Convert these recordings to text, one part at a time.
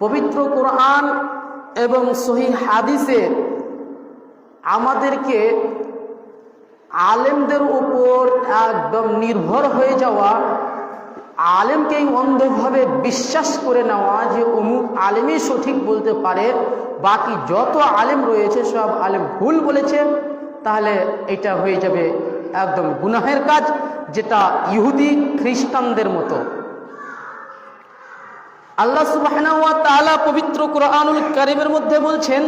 পবিত্র কোরআন এবং সহি হাদিসে আমাদেরকে আলেমদের উপর একদম নির্ভর হয়ে যাওয়া, আলেমকেই অন্ধভাবে বিশ্বাস করে নেওয়া যে অমুক আলেমই সঠিক বলতে পারে, বাকি যত আলেম রয়েছে, সব আলেম ভুল বলেছে, তাহলে এটা হয়ে যাবে একদম গুনাহের কাজ, যেটা ইহুদি খ্রিস্টানদের মতো। আল্লাহ তাআলা পবিত্র কোরআনুল কারীমের মধ্যে বলছেন,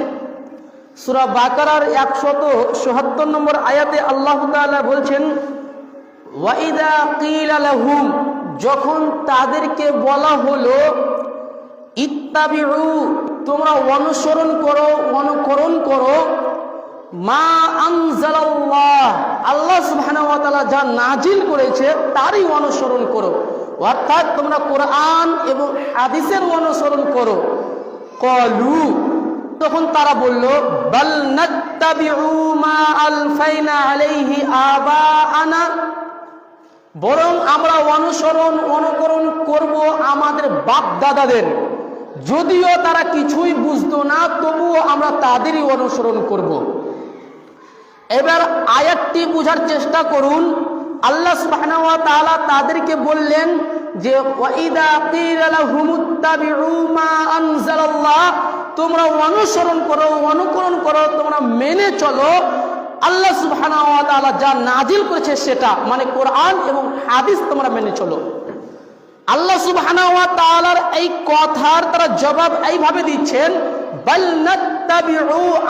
সূরা বাকারার 174 নম্বর আয়াতে আল্লাহ তাআলা বলছেন ওয়াইদা কিলা লাহুম যখন তাদেরকে বলা হলো, ইত্তাবিউ তোমরা অনুসরণ করো, অনুকরণ করো, মা আনজালাল্লাহ আল্লাহ সুবহানাহু ওয়া যা নাজিল করেছে, তারই অনুসরণ করো। অর্থাৎ তোমরা কোরআন এবং হাদিসের অনুসরণ করো কলু, তখন তারা বলল, বাল আবাআনা, বরং আমরা অনুসরণ, অনুকরণ করব আমাদের বাপ দাদাদের যদিও তারা কিছুই বুঝতো না, তবুও আমরা তাদেরই অনুসরণ করব। এবার আয়াতটি বোঝার চেষ্টা করুন আল্লাহ তাআলা তাদেরকে বললেন যে তোমরা অনুসরণ করো, অনুকরণ করো, তোমরা মেনে চলো। আল্লাহ তাআলা যা নাজিল করেছে সেটা মানে কোরআন এবং হাদিস তোমরা মেনে চলো। আল্লাহ তাআলার এই কথার তারা জবাব এইভাবে দিচ্ছেন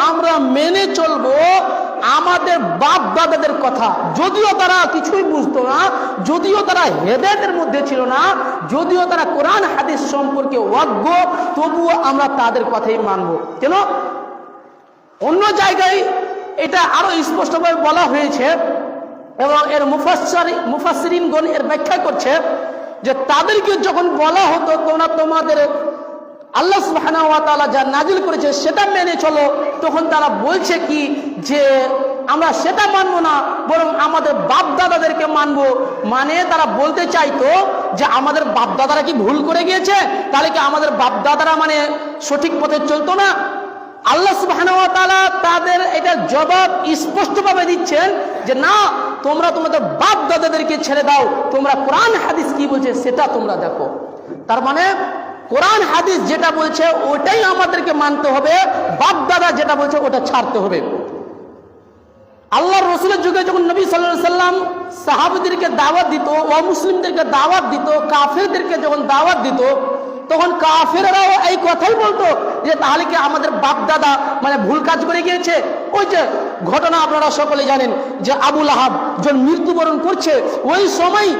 আমরা মেনে চলবো আমাদের বাপ দাদাদের কথা, যদিও তারা কিছুই বুঝতো না, যদিও তারা হেদায়েতের মধ্যে ছিল না, যদিও তারা কোরআন, হাদিস সম্পর্কে অজ্ঞ, তবুও আমরা তাদের কথাই মানব। কেন? অন্য জায়গায় এটা আরও স্পষ্টভাবে বলা হয়েছে এবং এর মুফাসসারি, মুফাসসিরিনগণ এর ব্যাখ্যা করছে যে তাদেরকে যখন বলা হতো তোমরা তোমাদের আল্লাহ ওয়া যা নাজিল করেছে সেটা মেনে চলো। তখন তারা বলছে কি? যে আমরা সেটা মানবো না, বরং আমাদের বাপ দাদাদেরকে মানবো। মানে তারা বলতে চাইতো যে আমাদের বাপ দাদারা কি ভুল করে গিয়েছে? তাহলে কি আমাদের বাপ দাদারা মানে সঠিক পথে চলতো না? আল্লাহ তাআলা তাদের এটা জবাব স্পষ্টভাবে দিচ্ছেন যে না, তোমরা তোমাদের বাপ দাদাদেরকে ছেড়ে দাও। তোমরা কোরআন হাদিস কি বলছে সেটা তোমরা দেখো। তার মানে কোরআন, হাদিস যেটা বলছে, ওটাই আমাদেরকে মানতে হবে। বাপ দাদা যেটা বলছে, ওটা ছাড়তে হবে। আল্লাহ রসুলের যুগে যখন নবী সাল্লাহ সাল্লাম সাহাবিদেরকে দাওয়াত দিত মুসলিমদেরকে দাওয়াত দিত, কাফেরদেরকে যখন দাওয়াত দিত, তখন কাফেরাও এই কথাই বলতো যে, তাহলে কি আমাদের বাপ দাদা মানে ভুল কাজ করে গিয়েছে? ওই যে ঘটনা আপনারা সকলে জানেন যে আবুল আহাব যখন মৃত্যুবরণ করছে, ওই সময়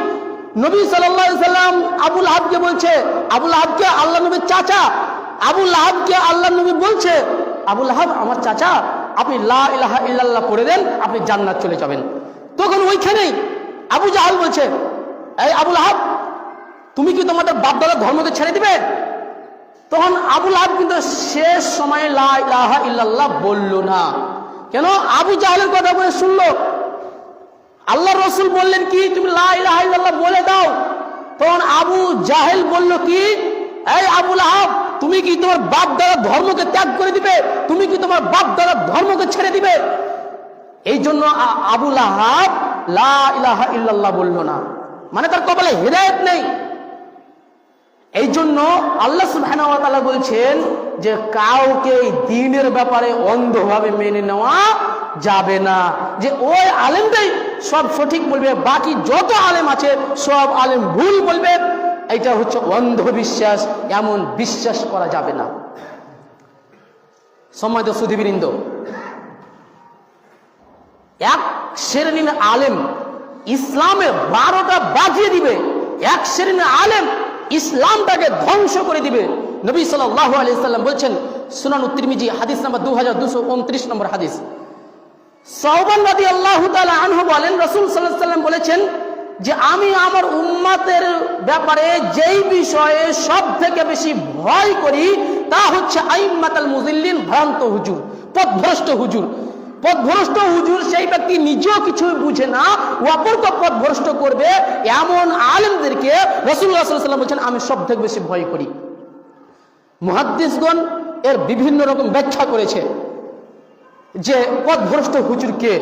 নবী সাল্লাম আবুল আহাবকে বলছে, আবুল আহাবকে আল্লাহ নবীর চাচা, আবুল আহাবকে আল্লাহ নবী বলছে, আবুল আহাব, আমার চাচা, আপনি লা ইলাহা ইল্লাল্লাহ পড়ে দেন, আপনি জান্নাত চলে যাবেন। তখন ওইখানেই আবু জাহাল বলছে, এই আবুল আহাব, তুমি কি তোমাদের বাপদাদার ধর্মকে ছেড়ে দিবে? তখন আবুল আহাব কিন্তু শেষ সময়ে লা ইলাহা ইল্লাল্লাহ বলল না। কেন? আবু জাহালের কথা বলে শুনলো আল্লাহ রসুল বললেন কি? তুমি বলে দাও। তখন আবু জাহেল বলল কি? এই আবুল আহাব তুমি কি তোমার বাপ দাদার ধর্মকে ত্যাগ করে দিবে? তুমি কি তোমার বাপ দাদার ধর্মকে ছেড়ে দিবে? এই জন্য আবুল আহাব লা ইলাহা ইল্লাল্লাহ বলল না। মানে তার কপালে হেদায়েত নেই। এই জন্য আল্লাহ ওয়া বলছেন যে কাউকে দিনের ব্যাপারে অন্ধভাবে মেনে নেওয়া যাবে না। যে ওই আলেমটাই সব সঠিক বলবে, বাকি যত আলেম আছে, সব আলেম ভুল বলবে। এটা হচ্ছে অন্ধবিশ্বাস, এমন বিশ্বাস করা যাবে না। সম্মানিত সুধীবৃন্দ, এক শ্রেণির আলেম ইসলামের বারোটা বাজিয়ে দিবে, এক শ্রেণির আলেম ইসলামটাকে ধ্বংস করে দিবে। নবী সাল্লাহ আলাইসাল্লাম বলছেন সুনান তিরমিজি হাদিস নাম্বার দু হাজার দুশো উনত্রিশ নম্বর হাদিস। সৌবান রাদি আল্লাহ আনহু বলেন, রসুল সাল্লাহ সাল্লাম বলেছেন যে আমি আমার উম্মাতের ব্যাপারে যেই বিষয়ে সব থেকে বেশি ভয় করি, তা হচ্ছে আইম্মাতাল মুজিল্লিন ভ্রান্ত হুজুর, পথভ্রষ্ট হুজুর। পথভ্রষ্ট হুজুর সেই ব্যক্তি নিজেও কিছু বুঝে না অপরকে পথভ্রষ্ট করবে এমন আলেমদেরকে রসুল্লাহ সাল্লাম বলছেন, আমি সব থেকে বেশি ভয় করি। মুহাদ্দিসগণ এর বিভিন্ন রকম ব্যাখ্যা করেছে। যে পথভ্রষ্ট হুজুর কে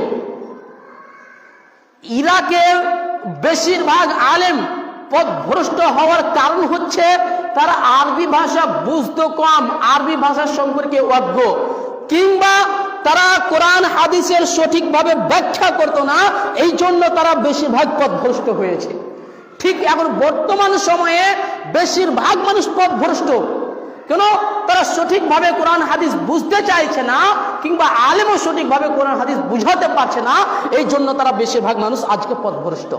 ইরাকের বেশিরভাগ আলেম পথভ্রষ্ট হওয়ার কারণ হচ্ছে তারা আরবি ভাষা বুঝতে কম, আরবি ভাষা সম্পর্কে অজ্ঞ। কিংবা তারা কোরআন, হাদিসের সঠিকভাবে ব্যাখ্যা করতো না, এই জন্য তারা বেশিরভাগ পথভ্রষ্ট হয়েছে। ঠিক এখন বর্তমান সময়ে বেশিরভাগ মানুষ পথভ্রষ্ট। কেন তারা সঠিকভাবে কোরআন হাদিস বুঝতে চাইছে না কিংবা আলেমও সঠিকভাবে কোরআন হাদিস বুঝাতে পারছে না এই জন্য তারা বেশিরভাগ মানুষ আজকে পথভ্রষ্ট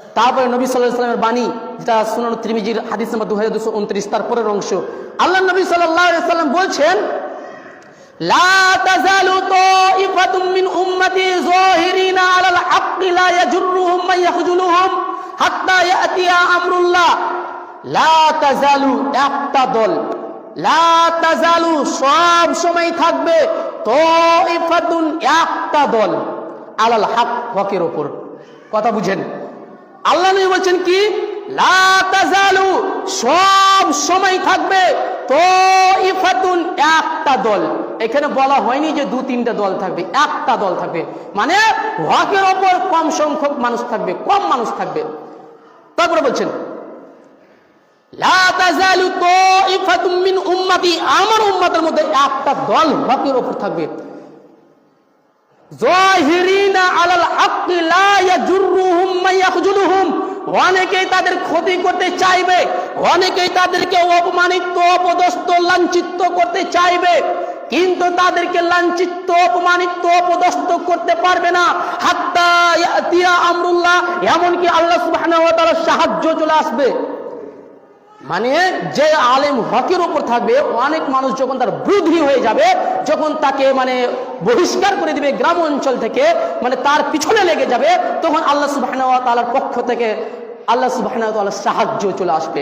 তারপরে নবী সাল্লাহ সাল্লামের বাণী যেটা সুনান ত্রিমিজির হাদিস নাম্বার দু হাজার দুশো উনত্রিশ তারপরের অংশ আল্লাহ নবী সাল্লাহ সাল্লাম বলছেন لا تزال طائفة من أمتي ظاهرين على الحق لا يجرهم من يخذلهم حتى يأتي أمر الله লাজালু একটা দল। লাজালু সব সময় থাকবে একটা দল। আলাল হাক, হকের ওপর। কথা বুঝেন। আল্লাহ নবী বলছেন কি? লাজালু সব সময় থাকবে তো ইফাতুন একটা দল। এখানে বলা হয়নি যে দু, তিনটা দল থাকবে, একটা দল থাকবে। মানে হকের ওপর কম সংখ্যক মানুষ থাকবে, কম মানুষ থাকবে। তারপরে বলছেন আমার উম্মতের মধ্যে একটা দল হকের ওপর থাকবে। অনেকেই তাদের ক্ষতি করতে চাইবে, অনেকেই তাদেরকে অপমানিত, অপদস্থ, লাঞ্ছিত করতে চাইবে, কিন্তু তাদেরকে লাঞ্ছিত, অপমানিত, অপদস্থ করতে পারবে না। হাত্তা আমরুল্লাহ, এমনকি আল্লাহ তাআলার সাহায্য চলে আসবে। মানে যে আলেম হকের উপর থাকবে, অনেক মানুষ যখন তার বৃদ্ধি হয়ে যাবে, যখন তাকে মানে বহিষ্কার করে দিবে গ্রাম অঞ্চল থেকে মানে তার পিছনে লেগে যাবে, তখন আল্লাহ সুবাহ পক্ষ থেকে আল্লাহ সুবাহ সাহায্য চলে আসবে।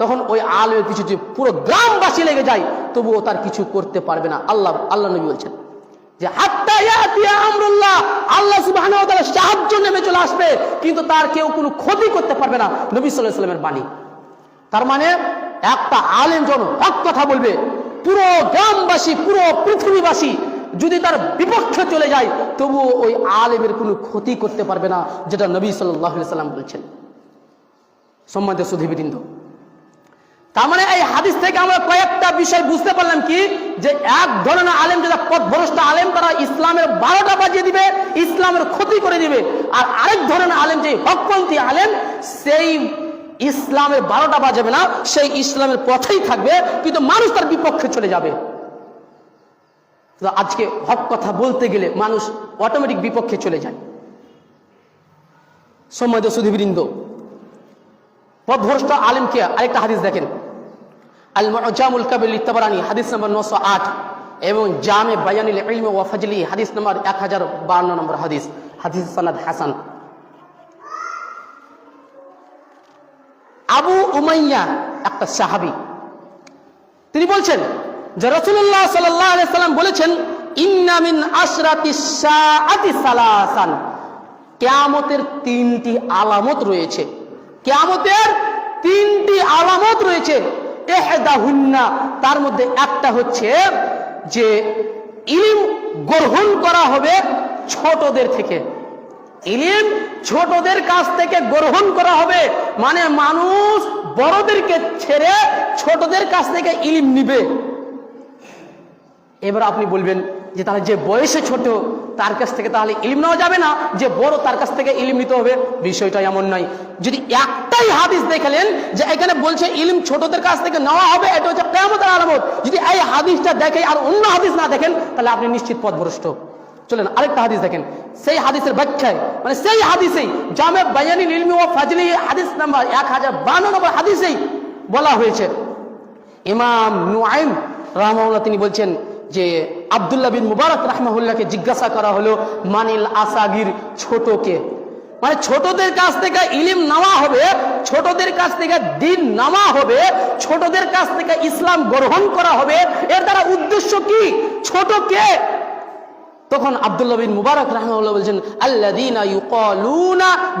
তখন ওই আলমের কিছু যে পুরো গ্রামবাসী লেগে যায়, তবুও তার কিছু করতে পারবে না। আল্লাহ আল্লাহ নবী বলছেন যে আমরুল্লাহ আল্লাহ সাহায্য নেমে চলে আসবে, কিন্তু তার কেউ কোনো ক্ষতি করতে পারবে না। নবী সাল্লাল্লাহু আলাইহি ওয়াসাল্লামের বাণী। তার মানে একটা আলেম জন হক কথা বলবে, পুরো গ্রামবাসী, পুরো পৃথিবীবাসী যদি তার বিপক্ষে চলে যায় তবু ওই আলেমের কোনো ক্ষতি করতে পারবে না, যেটা নবী সাল্লাম বলছেন। সম্মানিত সুধীবৃন্দ তার মানে এই হাদিস থেকে আমরা কয়েকটা বিষয় বুঝতে পারলাম কি, যে এক ধরনের আলেম যেটা পথভ্রষ্ট আলেম, তারা ইসলামের বারোটা বাজিয়ে দিবে, ইসলামের ক্ষতি করে দিবে। আর আরেক ধরনের আলেম যে হকপন্থী আলেম, সেই ইসলামের বারোটা বাজাবে না, সেই ইসলামের পথেই থাকবে, কিন্তু মানুষ তার বিপক্ষে চলে যাবে। আজকে হক কথা বলতে গেলে মানুষ অটোমেটিক বিপক্ষে চলে যায়। সম্মানিত সুধীবৃন্দ, পথভ্রষ্ট আলিমকে আরেকটা হাদিস দেখেন। আল মুজামুল কাবিল ইত্তাবারানি হাদিস নম্বর নশো আট, এবং জামে বায়ানিল ইলম ওয়া ফাজলি, হাদিস নম্বর এক হাজার বান্ন নম্বর হাদিস হাদিস সানাদ হাসান। আবু উমাইয়া একটা সাহাবি। তিনি বলছেন যে রসুল্লাহ সাল্লাম বলেছেন ইন্নামিন আশরাতি সালাসান। কেয়ামতের তিনটি আলামত রয়েছে। কেয়ামতের তিনটি আলামত রয়েছে। এহেদাহুন্না তার মধ্যে একটা হচ্ছে যে ইলিম গ্রহণ করা হবে ছোটদের থেকে। ইলিম ছোটদের কাছ থেকে গ্রহণ করা হবে। মানে মানুষ বড়দেরকে ছেড়ে ছোটদের কাছ থেকে ইলিম নিবে। এবার আপনি বলবেন যে তাহলে যে বয়সে ছোট, তার কাছ থেকে তাহলে ইলিম নেওয়া যাবে না। যে বড়, তার কাছ থেকে ইলিম নিতে হবে। বিষয়টা এমন নয়। যদি একটাই হাদিস দেখলেন যে এখানে বলছে ইলিম ছোটদের কাছ থেকে নেওয়া হবে, এটা হচ্ছে কেমতের আলামত। যদি এই হাদিসটা দেখে আর অন্য হাদিস না দেখেন, তাহলে আপনি নিশ্চিত পথভ্রষ্ট। চলেন, আরেকটা হাদিস দেখেন। সেই হাদিসের ব্যাখ্যায় মানে সেই হাদিসেই জামে বায়ানি ইলমি ও ফাজলি হাদিস নাম্বার এক হাজার বান্ন নম্বর হাদিসেই বলা হয়েছে। ইমাম নুআইম রাহমাহুল্লাহ তিনি বলছেন যে, আব্দুল্লাহ বিন মুবারক রাহমাহুল্লাহকে জিজ্ঞাসা করা হলো, মানিল আসাগির ছোটকে মানে ছোটদের কাছ থেকে ইলিম নেওয়া হবে, ছোটদের কাছ থেকে দিন নামা হবে, ছোটদের কাছ থেকে ইসলাম গ্রহণ করা হবে। এর দ্বারা উদ্দেশ্য কি? ছোট কে? তখন আব্দুল্লাহ বিন মুবারক রাহমাহুল্লাহ বলছেন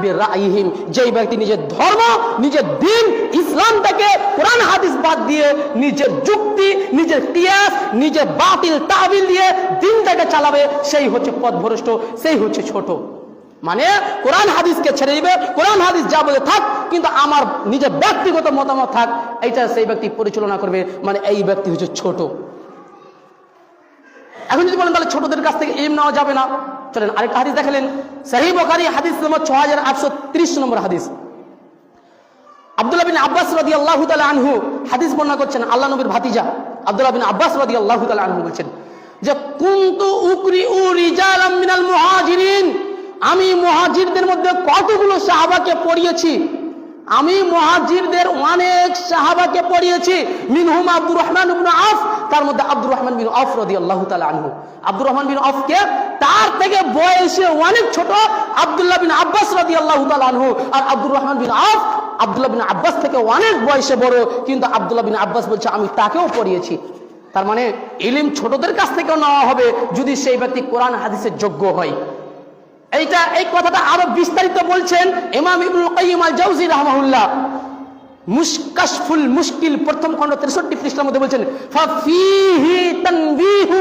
বিরাইহিম। যেই ব্যক্তি নিজের ধর্ম, নিজের দিন ইসলামটাকে কোরআন, হাদিস বাদ দিয়ে নিজের যুক্তি, নিজের কিয়াস, নিজের বাতিল তাবিল দিয়ে দিনটাকে চালাবে, সেই হচ্ছে পথভ্রষ্ট, সেই হচ্ছে ছোট। মানে কোরআন, হাদিসকে ছেড়ে দিবে, কোরআন, হাদিস যা বলে থাক, কিন্তু আমার নিজের ব্যক্তিগত মতামত থাক, এইটা সেই ব্যক্তি পরিচালনা করবে মানে এই ব্যক্তি হচ্ছে ছোট। এখন যদি বলেন তাহলে ছোটদের কাছ থেকে ইলম নেওয়া যাবে না। চলেন, আরেকটা হাদিস দেখালেন। সাহি বখারি হাদিস নম্বর ছ হাজার আটশো ত্রিশ নম্বর হাদিস। আব্দুল্লাহ বিন আব্বাস রাদি আল্লাহ আনহু হাদিস বর্ণনা করছেন, আল্লাহ নবীর ভাতিজা আব্দুল্লাহ বিন আব্বাস রাদি আল্লাহ আনহু বলছেন যে, কুন্তু উকরি উ রিজালাম মিনাল মুহাজিরিন আমি মুহাজিরদের মধ্যে কতগুলো সাহাবাকে পড়িয়েছি আমি মুহাজিরদের অনেক সাহাবাকে পড়িয়েছি, মিনহুম আব্দুর রহমান আফ তার মধ্যে আব্দুর রহমান বিন আফ রাদিয়াল্লাহু তাআলা আনহু। আব্দুর রহমান বিন আফকে তার থেকে বয়সে অনেক ছোট আব্দুল্লাহ বিন আব্বাস রাদিয়াল্লাহু তাআলা আনহু। আর আব্দুর রহমান বিন আফ আব্দুল্লাহ বিন আব্বাস থেকে অনেক বয়সে বড়, কিন্তু আব্দুল্লাহ বিন আব্বাস বলছে, আমি তাকেও পড়িয়েছি। তার মানে ইলিম ছোটদের কাছ থেকেও নেওয়া হবে যদি সেই ব্যক্তি কোরআন, হাদিসের যোগ্য হয়। এইটা, এই কথাটা আরও বিস্তারিত বলছেন ইমাম ইবনুল কাইয়িম আল জাওজি রাহমাহুল্লাহ মুশকাশফুল মুশকিল প্রথম খণ্ড 63 পৃষ্ঠার মধ্যে বলছেন তানবিহু।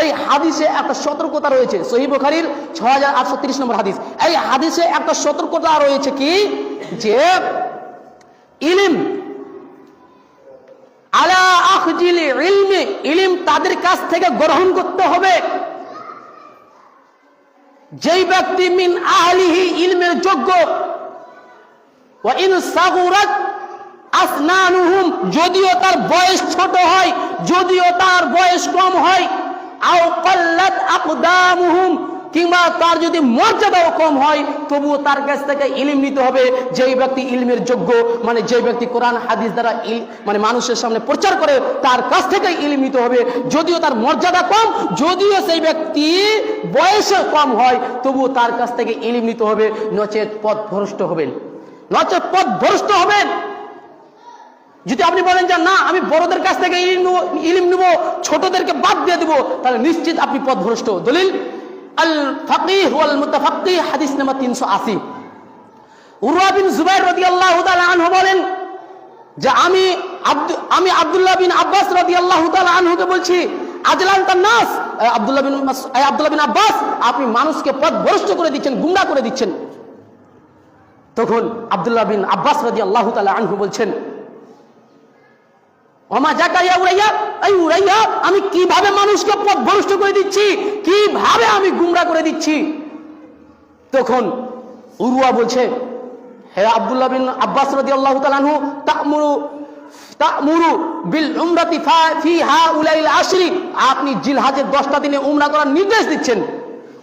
এই হাদিসে একটা সতর্কতা রয়েছে। সহিহ বুখারীর 6830 নম্বর হাদিস। এই হাদিসে একটা সতর্কতা রয়েছে কি? যে ইলম, আলা আখজিল ইলমি, ইলম তাদের কাছ থেকে গ্রহণ করতে হবে। যেই ব্যক্তি মিন আহলিহি ইলমের যোগ্য ও ইন আসনানুহুম, যদিও তার বয়স ছোট হয়, যদিও তার বয়স কম হয়, আও কল্লাত আকদামুহুম কিংবা তার যদি মর্যাদাও কম হয়, তবুও তার কাছ থেকে ইলিম নিতে হবে। যেই ব্যক্তি ইলমের যোগ্য মানে যে ব্যক্তি কোরআন, হাদিস দ্বারা মানে মানুষের সামনে প্রচার করে, তার কাছ থেকে ইলিম নিতে হবে। যদিও তার মর্যাদা কম, যদিও সেই ব্যক্তি বয়সে কম হয়, তবুও তার কাছ থেকে ইলিম নিতে হবে। নচেত পথ ভ্রষ্ট হবেন। নচেত পথ ভ্রষ্ট হবেন। যদি আপনি বলেন যে, না, আমি বড়দের কাছ থেকে ইলিম নেব, ইলিম ছোটদেরকে বাদ দিয়ে দেবো, তাহলে নিশ্চিত আপনি পথ পথভ্রষ্ট দলিল? আল ফাকিহ ওয়াল মুতাফাক্কিহ হাদিস নাম্বার 380 উরওয়া বিন জুবাইর রাদিয়াল্লাহু তাআলা আনহু বলেন যে আমি আব্দুল্লাহ বিন বলছি আপনি মানুষকে পথভ্রষ্ট করে দিচ্ছেন, গুমরা করে দিচ্ছেন। তখন আব্দুল্লাহ বিন আব্বাস রাদিয়াল্লাহু তাআলা আনহু বলছেন ওমা জাকারিয়া উড়াইয়া এই উড়াইয়া আমি কীভাবে মানুষকে পথভ্রষ্ট করে দিচ্ছি? কীভাবে আমি গুমরা করে দিচ্ছি? তখন উরুয়া বলছে, হে আব্দুল্লাহ বিন আব্বাস রাদিয়াল্লাহু তাআলা আনহু, তা'মুরু তা'মুরু বিল উমরাতি ফা- ফি হাউলাইল আশরি। আপনি জিলহাজের 10টা দিনে উমরা করার নির্দেশ দিচ্ছেন।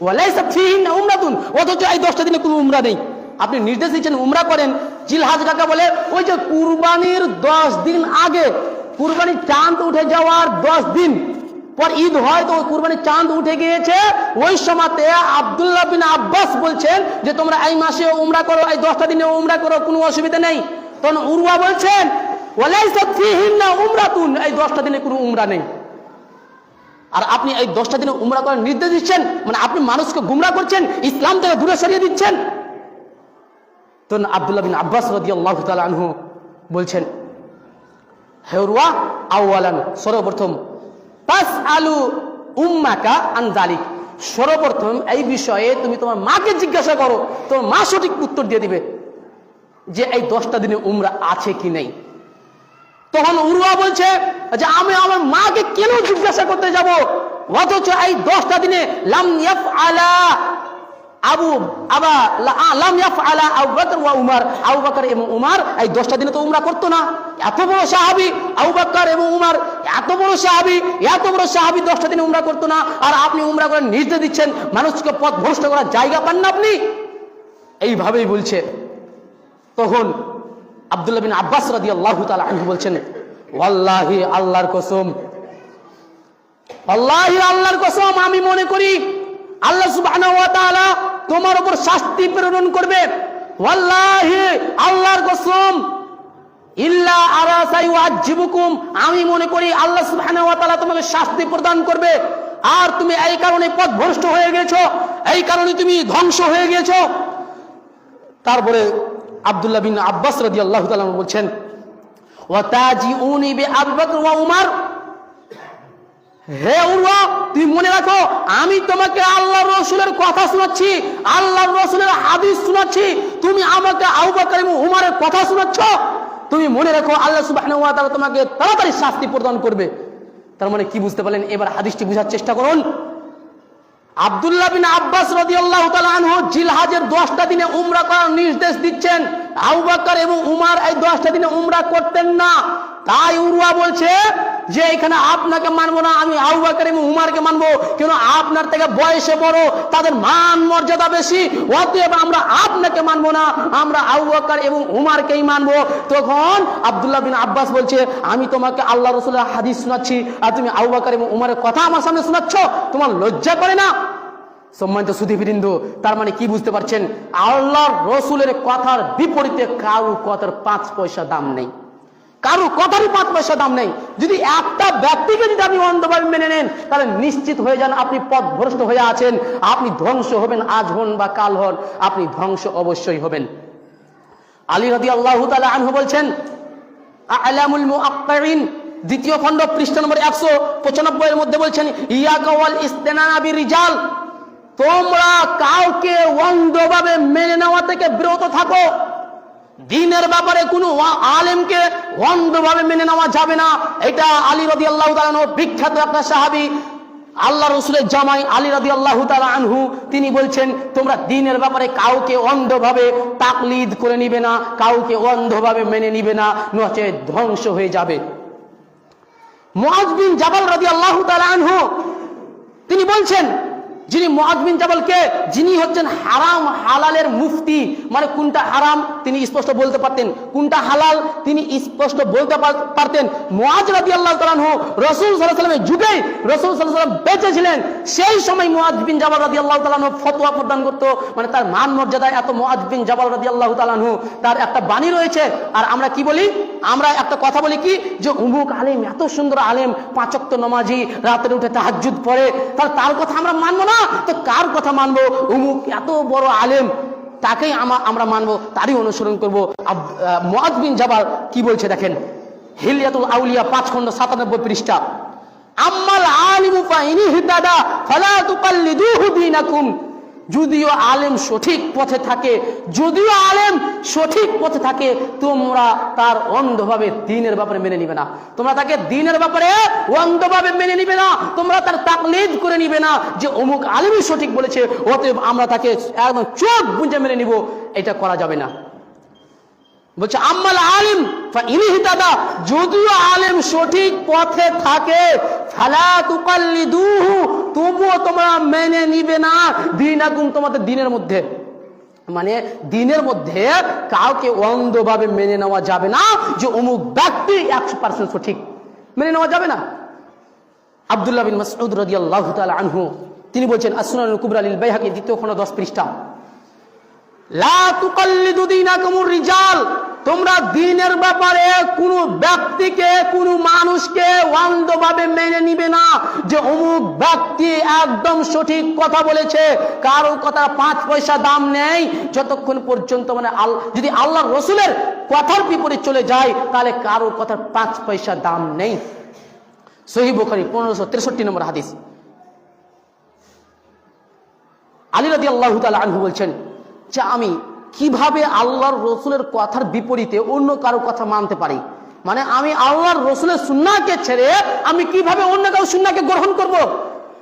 ওয়ালাইসা ফিহিন উমরাতুন, অথচ এই 10টা দিনে কোনো উমরা নেই। আপনি নির্দেশ দিচ্ছেন উমরা করেন। জিলহাজ কাকা বলে, ওই যে কুরবানির 10 দিন আগে কুরবানির চাঁদ উঠে যাওয়ার 10 দিন পর ঈদ হয়, তো ওই কুরবানির চাঁদ উঠে গিয়েছে। ওই সময়তে আব্দুল্লাহ বিন আব্বাস বলছেন যে, তোমরা এই মাসে উমরা করো, এই দশটা দিনে উমরা করো, কোনো অসুবিধা নেই। তখন উরুয়া বলছেন উমরাতুন। এই দশটা দিনে কোনো উমরা নেই। আর আপনি এই দশটা দিনে উমরা করার নির্দেশ দিচ্ছেন? মানে আপনি মানুষকে গুমরা করছেন? ইসলাম থেকে দূরে সরিয়ে দিচ্ছেন? তখন আব্দুল্লাহ বিন আব্বাস রাদিয়াল্লাহু তাআলা আনহু বলছেন হেরুয়া আউয়ালান সর্বপ্রথম তাস আলু উম্মাকা আনজালিক সর্বপ্রথম এই বিষয়ে তুমি তোমার মাকে জিজ্ঞাসা করো, তোমার মা সঠিক উত্তর দিয়ে দিবে যে এই দশটা দিনে উমরা আছে কি নেই। তখন উরুয়া বলছে যে আমি আমার মাকে কেন জিজ্ঞাসা করতে যাব? অথচ এই দশটা দিনে লাম আলা আবু, আবা, লা- আ- লাম ইয়াফ আলা আবু বকর ওয়া উমার। আবু বকর এবং উমার, এই দশটা দিনে তো উমরা করতো না। এত বড় সাহাবি, আবু বকর এবং উমার, এত বড় সাহাবি, এত বড় সাহাবি দশটা দিনে উমরা করতো না। আর আপনি উমরা করে নির্দেশ দিচ্ছেন, মানুষকে পথ ভ্রষ্ট করার জায়গা পান না আপনি? এইভাবেই বলছে। তখন আব্দুল্লাহ বিন আব্বাস রাদি আল্লাহ আনহু বলছেন, ওয়াল্লাহি আল্লাহর কসম আল্লাহি আল্লাহর কসম আমি মনে করি, আল্লাহ তাআলা তোমার উপর শাস্তি প্রেরণ করবে। আল্লাহর কসম। আমি মনে করি আল্লাহ তোমাকে শাস্তি প্রদান করবে। আর তুমি এই কারণে পথ ভ্রষ্ট হয়ে গেছো। এই কারণে তুমি ধ্বংস হয়ে গেছো। তারপরে আব্দুল্লাহ বিন আব্বাস রাদি আল্লাহ বলছেন ওয়াতাজিউনি বি আবু বকর ওয়া হে উরওয়া তুমি মনে রাখো, আমি তোমাকে আল্লাহর রসুলের কথা শোনাচ্ছি, আল্লাহর রসুলের হাদিস শোনাচ্ছি, তুমি আমাকে আবু বকর এবং উমরের কথা শোনাচ্ছ। তুমি মনে রাখো, আল্লাহ তাআলা তোমাকে তাড়াতাড়ি শাস্তি প্রদান করবে। তার মানে কি বুঝতে পারলেন? এবার হাদিসটি বোঝার চেষ্টা করুন। আব্দুল্লাহ বিন আব্বাস রাদিয়াল্লাহু তাআলা আনহু জিলহাজের 10টা দিনে উমরা করার নির্দেশ দিচ্ছেন। আবু বকর এবং উমার এই 10টা দিনে উমরা করতেন না। তাই উরুয়া বলছে যে, এখানে আপনাকে মানবো না, আমি আবু বকর এবং উমরকে মানবো। কেন আপনার থেকে বয়সে বড়, তাদের মান, মর্যাদা বেশি। অতএব আমরা আপনাকে মানবো না, আমরা আবু বকর এবং উমারকেই মানবো। তখন আব্দুল্লাহ বিন আব্বাস বলছে, আমি তোমাকে আল্লাহ রসুল্লাহ হাদিস শোনাচ্ছি, আর তুমি আবু বকর এবং উমারের কথা আমার সামনে শোনাচ্ছ। তোমার লজ্জা করে না? সম্মানিত সুধীবৃন্দ, তার মানে কি বুঝতে পারছেন? আল্লাহর রসুলের কথার বিপরীতে কারু কথার পাঁচ পয়সা দাম নেই। কারও কথারই পাঁচ পয়সা দাম নেই। যদি একটা ব্যক্তিকে যদি আপনি অন্ধভাবে মেনে নেন, তাহলে নিশ্চিত হয়ে যান আপনি পথ ভ্রষ্ট হয়ে আছেন। আপনি ধ্বংস হবেন, আজ হন বা কাল হন, আপনি ধ্বংস অবশ্যই হবেন। আলী রদি আল্লাহ আনহু বলছেন দ্বিতীয় খণ্ড পৃষ্ঠা নম্বর একশো পঁচানব্বই এর মধ্যে বলছেন ইয়া ইস্তেনা রিজাল তোমরা কাউকে অন্ধভাবে মেনে নেওয়া থেকে বিরত থাকো। দিনের ব্যাপারে কোনো আলেমকে অন্ধভাবে মেনে নেওয়া যাবে না। এটা আলী রদি আল্লাহ বিখ্যাত একটা সাহাবি, আল্লাহ রসুলের জামাই আলী রাদি আল্লাহ আনহু, তিনি বলছেন, তোমরা দিনের ব্যাপারে কাউকে অন্ধভাবে তাকলিদ করে নিবে না, কাউকে অন্ধভাবে মেনে নিবে না, নচে ধ্বংস হয়ে যাবে। মুআজ বিন জাবাল রাদি আল্লাহ আনহু, তিনি বলছেন যিনি জাবলকে জাবালকে যিনি হচ্ছেন হারাম হালালের মুফতি মানে কোনটা হারাম? তিনি স্পষ্ট বলতে পারতেন। কোনটা হালাল? তিনি স্পষ্ট বলতে পারতেন। মুআজ রাদিয়াল্লাহু আল্লাহ আনহু রাসূল সাল্লাল্লাহু আলাইহি ওয়াসাল্লামের যুগে রাসূল সাল্লাল্লাহু আলাইহি ওয়াসাল্লাম বেঁচে ছিলেন। সেই সময় মুআজ বিন জাবাল রাদিয়াল্লাহু তাআলা আনহু ফতোয়া প্রদান করতো। মানে তার মান মর্যাদায় এত মুআজ বিন জাবাল রাদিয়াল্লাহু তাআলা আনহু তার একটা বাণী রয়েছে। আর আমরা কি বলি? আমরা একটা কথা বলি কি? যে উমুক আলেম, এত সুন্দর আলেম, পাঁচক্ত নমাজি, রাতের উঠে তাহাজ্জুদ পড়ে। তার কথা আমরা মানবো না? তো কার কথা মানবো? উমুক এত বড় আলেম তাকেই আমা- আমরা মানবো, তারই অনুসরণ করব। মুআজ বিন জাবাল কি বলছে দেখেন? হিলিয়াতুল আউলিয়া পাঁচ খন্ড সাতানব্বই পৃষ্ঠা। আম্মাল আলিমু ফাইনি হিদাদা ফালা তুকাল্লিদুহু দীনাকুম। যদিও আলেম সঠিক পথে থাকে, যদিও আলেম সঠিক পথে থাকে, তোমরা তার অন্ধভাবে দিনের ব্যাপারে মেনে নিবে না। তোমরা তাকে দিনের ব্যাপারে অন্ধভাবে মেনে নিবে না। তোমরা তার তাকলিদ করে নিবে না যে অমুক আলেমই সঠিক বলেছে, অতএব আমরা তাকে একদম চোখ বুঝে মেনে নিব। এটা করা যাবে না। বলছে, আম্মাল আলিম দাদা যদিও আলেম সঠিক পথে থাকে তবুও তোমরা মেনে নিবে না। দিন আগুন তোমাদের দিনের মধ্যে মানে দিনের মধ্যে কাউকে অন্ধভাবে মেনে নেওয়া যাবে না যে অমুক ব্যক্তি একশো পার্সেন্ট সঠিক। মেনে নেওয়া যাবে না। আব্দুল্লাহ বিন মাসউদ রাদিয়াল্লাহু তাআলা আনহু, তিনি বলছেন আসনানুল কুবরা লিল বাইহাকি দ্বিতীয় খণ্ড 10 পৃষ্ঠা। লা তুকাল্লিদু দীনাকুমুর রিজাল তোমরা দিনের ব্যাপারে কোনো ব্যক্তিকে, কোনো মানুষকে অন্ধভাবে মেনে নিবে না যে অমুক ব্যক্তি একদম সঠিক কথা বলেছে, কারও কথা পাঁচ পয়সা দাম নেই, যতক্ষণ পর্যন্ত মানে যদি আল্লাহ রসুলের কথার বিপরীত চলে যায়, তাহলে কারও কথার পাঁচ পয়সা দাম নেই। সহি বুখারী, পনেরোশো তেষট্টি নম্বর হাদিস। আলী রাদি আল্লাহ আনহু বলছেন, যে আমি কীভাবে আল্লাহর রসুলের কথার বিপরীতে অন্য কারও কথা মানতে পারি? মানে আমি আল্লাহর রসুলের সুন্নাকে ছেড়ে আমি কীভাবে অন্য কারও সুন্নাকে গ্রহণ করব।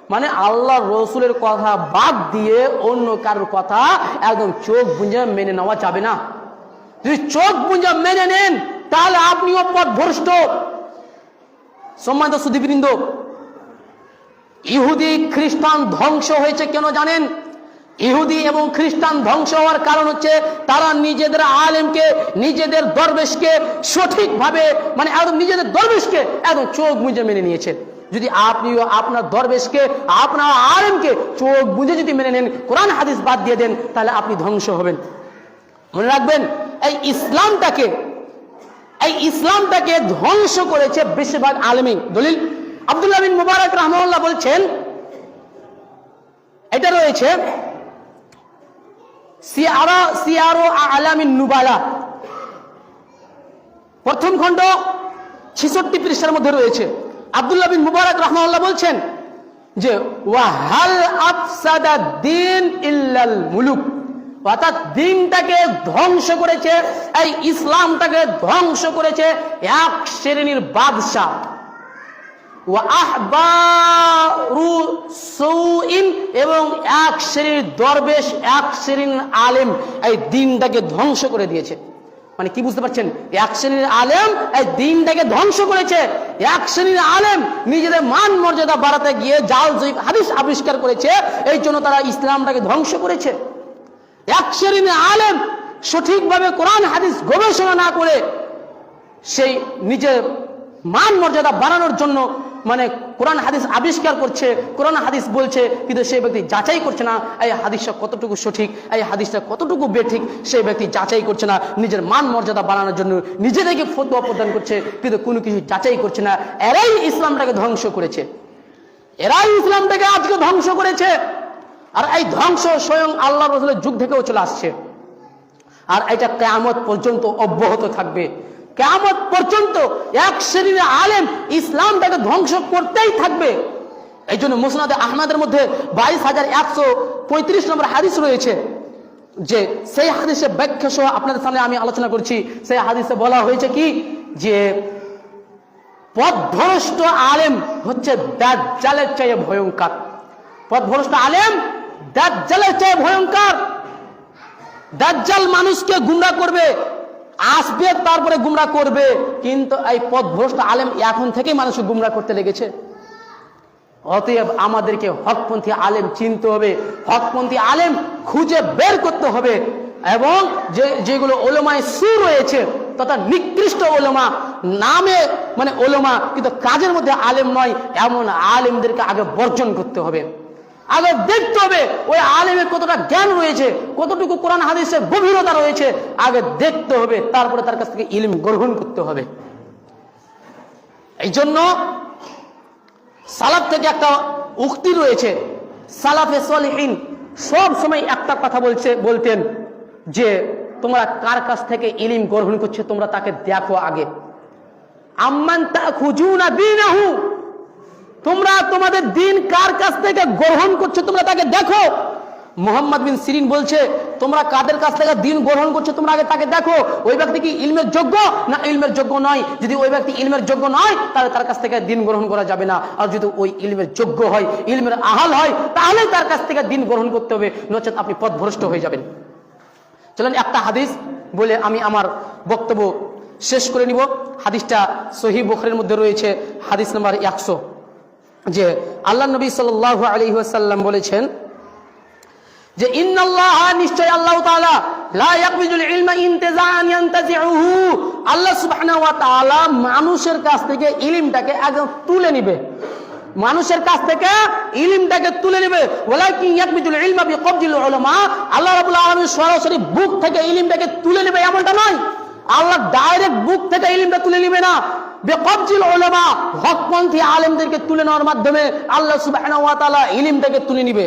মানে আল্লাহর রসুলের কথা বাদ দিয়ে অন্য কারোর কথা একদম চোখ বুঝে মেনে নেওয়া যাবে না। যদি চোখ বুঝে মেনে নেন, তাহলে আপনিও পথ ভ্রষ্ট সম্মানিত সুদীবৃন্দ ইহুদি, খ্রিস্টান ধ্বংস হয়েছে কেন জানেন? ইহুদি এবং খ্রিস্টান ধ্বংস হওয়ার কারণ হচ্ছে তারা নিজেদের আলেমকে, নিজেদের দরবেশকে সঠিকভাবে মানে একদম নিজেদের দরবেশকে একদম চোখ মুজে মেনে নিয়েছে। যদি আপনিও আপনার দরবেশকে, আপনার আলেমকে চোখ বুঝে যদি মেনে নেন, কোরআন, হাদিস বাদ দিয়ে দেন, তাহলে আপনি ধ্বংস হবেন। মনে রাখবেন, এই ইসলামটাকে এই ইসলামটাকে ধ্বংস করেছে বেশিরভাগ আলমী দলিল, আব্দুল্লাহ বিন মুবারক রহমাল্লাহ বলছেন, এটা রয়েছে প্রথম খণ্ড ছিষট্টি পৃষ্ঠার মধ্যে রয়েছে। আব্দুল্লাহ বিন মুবারক রহমাল্লাহ বলছেন যে, ওয়াহাল আফসাদা দিন ইল্লাল মুলুক। অর্থাৎ দিনটাকে ধ্বংস করেছে, এই ইসলামটাকে ধ্বংস করেছে এক শ্রেণির বাদশাহ। এবং এক শ্রেণির দরবেশ, এক শ্রেণির আলেম এই দিনটাকে ধ্বংস করে দিয়েছে। মানে কি বুঝতে পারছেন? এক শ্রেণির আলেম এই দিনটাকে ধ্বংস করেছে। এক শ্রেণির আলেম নিজেদের মান মর্যাদা বাড়াতে গিয়ে জাল জৈব হাদিস আবিষ্কার করেছে। এই জন্য তারা ইসলামটাকে ধ্বংস করেছে। এক শ্রেণির আলেম সঠিকভাবে কোরআন, হাদিস গবেষণা না করে সেই নিজের মান মর্যাদা বাড়ানোর জন্য মানে কোরআন হাদিস আবিষ্কার করছে, কোরআন হাদিস বলছে, কিন্তু সেই ব্যক্তি যাচাই করছে না, এই হাদিসটা কতটুকু সঠিক, এই হাদিসটা কতটুকু বেঠিক, সেই ব্যক্তি যাচাই করছে না, নিজের মান মর্যাদা বাড়ানোর জন্য নিজেদেরকে ফতোয়া প্রদান করছে, কিন্তু কোনো কিছু যাচাই করছে না, এরাই ইসলামটাকে ধ্বংস করেছে। এরাই ইসলামটাকে আজকে ধ্বংস করেছে। আর এই ধ্বংস স্বয়ং আল্লাহ রসুলের যুগ থেকেও চলে আসছে। আর এটা কেয়ামত পর্যন্ত অব্যাহত থাকবে। কেয়ামত পর্যন্ত এক শ্রেণির আলেম ইসলামটাকে ধ্বংস করতেই থাকবে। এই জন্য মুসনাদে আহমদের মধ্যে বাইশ হাজার একশো পঁয়ত্রিশ নম্বর হাদিস রয়েছে যে সেই হাদিসে ব্যাখ্যা সহ আপনাদের সামনে আমি আলোচনা করছি। সেই হাদিসে বলা হয়েছে কি? যে পথভ্রষ্ট আলেম হচ্ছে দাজ্জালের চেয়ে ভয়ঙ্কর। পথভ্রষ্ট আলেম দাজ্জালের চেয়ে ভয়ঙ্কর। দাজ্জাল মানুষকে গুমরা করবে আসবে, তারপরে গুমরা করবে। কিন্তু এই পথভ্রষ্ট আলেম এখন থেকেই মানুষকে গুমরা করতে লেগেছে। অতএব আমাদেরকে হকপন্থী আলেম চিনতে হবে। হকপন্থী আলেম খুঁজে বের করতে হবে। এবং যে, যেগুলো ওলমায় সু রয়েছে, তথা নিকৃষ্ট ওলমা, নামে মানে ওলমা, কিন্তু কাজের মধ্যে আলেম নয়, এমন আলেমদেরকে আগে বর্জন করতে হবে। আগে দেখতে হবে ওই আলেমের কতটা জ্ঞান রয়েছে, কতটুকু কোরআন হাদিসের গভীরতা রয়েছে, আগে দেখতে হবে, তারপরে তার কাছ থেকে ইলিম গ্রহণ করতে হবে। এই জন্য সালাফ থেকে একটা উক্তি রয়েছে, সালাফে সলিহীন সব সময় একটা কথা বলছে, বলতেন যে তোমরা কার কাছ থেকে ইলিম গ্রহণ করছে, তোমরা তাকে দেখো আগে। আম্মান তা খুঁজুনা দিনাহু তোমরা তোমাদের দিন কার কাছ থেকে গ্রহণ করছ? তোমরা তাকে দেখো। মোহাম্মদ বিন সিরিন বলছে, তোমরা কাদের কাছ থেকে দিন গ্রহণ করছ? তোমরা আগে তাকে দেখো। ওই ব্যক্তি কি ইলমের যোগ্য? না, ইলমের যোগ্য নয়। যদি ওই ব্যক্তি ইলমের যোগ্য নয়, তাহলে তার কাছ থেকে দিন গ্রহণ করা যাবে না। আর যদি ওই ইলমের যোগ্য হয়, ইলমের আহাল হয়, তাহলে তার কাছ থেকে দিন গ্রহণ করতে হবে। নচেত আপনি পথভ্রষ্ট হয়ে যাবেন। চলেন, একটা হাদিস বলে আমি আমার বক্তব্য শেষ করে নিব। হাদিসটা সহি বখরের মধ্যে রয়েছে। হাদিস নাম্বার একশো। যে আল্লাহ নবী সাল আলী সাল্লাম বলেছেন যে, ইন্নাল্লাহ নিশ্চয় আল্লাহ তাআলা লা ইয়াকবিজুল ইলমা ইনতিজাআন ইয়ানতাজিউহু। আল্লাহ সুবহানাহু ওয়া তাআলা মানুষের কাছ থেকে ইলমটাকে একদম তুলে নিবে। মানুষের কাছ থেকে ইলমটাকে তুলে নেবে। ওয়ালাকিন ইয়াকবিজুল ইলমা বিকবজিল উলামা। আল্লাহ রাব্বুল আলামিন সরাসরি বুক থেকে ইলমটাকে তুলে নেবে, এমনটা নয়। আল্লাহ ডাইরেক্ট বুক থেকে ইলমটা তুলে নেবে না। বেকবজিল ওলেমা, হকপন্থী আলেমদেরকে তুলে নেওয়ার মাধ্যমে আল্লাহ সুবাহ ইলমটাকে তুলে নিবে।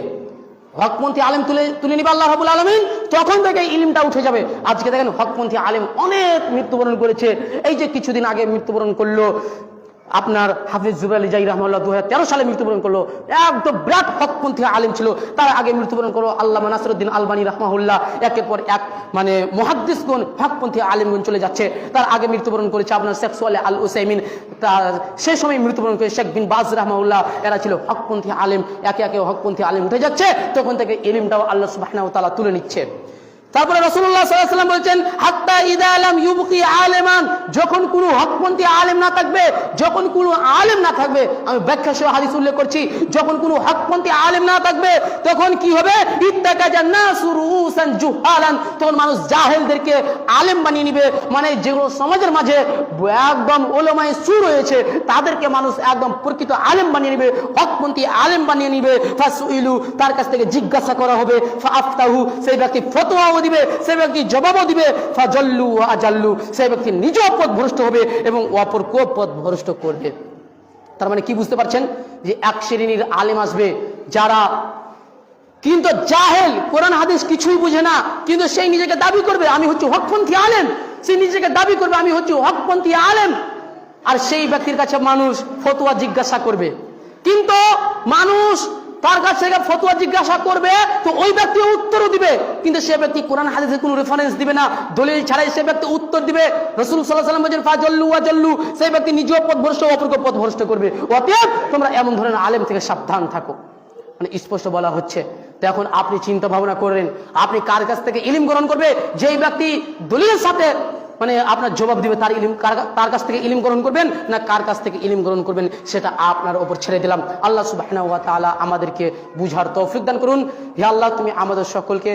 হকপন্থী আলেম তুলে তুলে নিবে আল্লাহ রাবুল আলমিন, তখন থেকে ইলিমটা উঠে যাবে। আজকে দেখেন হকপন্থী আলেম অনেক মৃত্যুবরণ করেছে। এই যে কিছুদিন আগে মৃত্যুবরণ করল আপনার হাফিজ আলী জাই রহমাল্লাহ দু হাজার সালে মৃত্যুবরণ করল। একদম বিরাট হকপন্থী আলেম ছিল। তার আগে মৃত্যুবরণ করল আল্লাহ নাসরুদ্দিন আলবানী রহমাহুল্লাহ। একের পর এক মানে মহাদ্দিসগুন হকপন্থী আলেমগুন চলে যাচ্ছে। তার আগে মৃত্যুবরণ করেছে আপনার শেখ সোয়ালে আল উসাইমিন। তার সেই সময় মৃত্যুবরণ করে শেখ বিন বাজ রহমাউল্লাহ এরা ছিল হকপন্থী আলেম। একে একে হকপন্থী আলেম উঠে যাচ্ছে। তখন থেকে ইলিমটাও আল্লাহ সুবাহ তালা তুলে নিচ্ছে। তারপরে রসুল্লাহ বলছেন, হাত্তা ইদা আলম ইউবকি আলেমান। যখন কোনো হকপন্থী আলেম না থাকবে, যখন কোনো আলেম না থাকবে, আমি ব্যাখ্যা সহ হাদিস উল্লেখ করছি, যখন কোনো হকপন্থী আলেম না থাকবে, তখন কি হবে? তখন মানুষ জাহেলদেরকে আলেম বানিয়ে নিবে। মানে যেগুলো সমাজের মাঝে একদম ওলমায় সুর রয়েছে, তাদেরকে মানুষ একদম প্রকৃত আলেম বানিয়ে নিবে, হকপন্থী আলেম বানিয়ে নিবে। ফাসুইলু, তার কাছ থেকে জিজ্ঞাসা করা হবে। ফাফতাহু সেই ব্যক্তি ফতোয়াও দিবে, সেই ব্যক্তি জবাবও দিবে। ফাজল্লু আজাল্লু, সেই ব্যক্তি নিজেও পথ ভ্রষ্ট হবে এবং অপরকেও পথ ভ্রষ্ট করবে। তার মানে কি বুঝতে পারছেন? যে এক শ্রেণির আলেম আসবে, যারা কিন্তু জাহেল, কোরআন, হাদিস কিছুই বুঝে না, কিন্তু সেই নিজেকে দাবি করবে, আমি হচ্ছে হকপন্থী আলেম। সে নিজেকে দাবি করবে, আমি হচ্ছে হকপন্থী আলেম। আর সেই ব্যক্তির কাছে মানুষ ফতুয়া জিজ্ঞাসা করবে। কিন্তু মানুষ তার কাছ ফতুয়া জিজ্ঞাসা করবে, তো ওই ব্যক্তি উত্তরও দিবে। কিন্তু সে ব্যক্তি কোরআন হাদিসের কোনো রেফারেন্স দিবে না। দলিল ছাড়াই সে ব্যক্তি উত্তর দিবে। রসুল সাল্লাহ ফাজল্লু সেই ব্যক্তি নিজেও পথ ভ্রষ্ট অপরকে পথ ভ্রষ্ট করবে। অতএব তোমরা এমন ধরনের আলেম থেকে সাবধান থাকো। মানে স্পষ্ট বলা হচ্ছে। তো এখন আপনি চিন্তা ভাবনা করেন, আপনি কার কাছ থেকে ইলিম গ্রহণ করবে? যেই ব্যক্তি দলিলের সাথে মানে আপনার জবাব দিবে তার ইলিম তার কাছ থেকে ইলিম গ্রহণ করবেন না কার কাছ থেকে ইলিম গ্রহণ করবেন সেটা আপনার ওপর ছেড়ে দিলাম। আল্লাহ সুবাহ আমাদেরকে বুঝার তৌফিক দান করুন। হে আল্লাহ, তুমি আমাদের সকলকে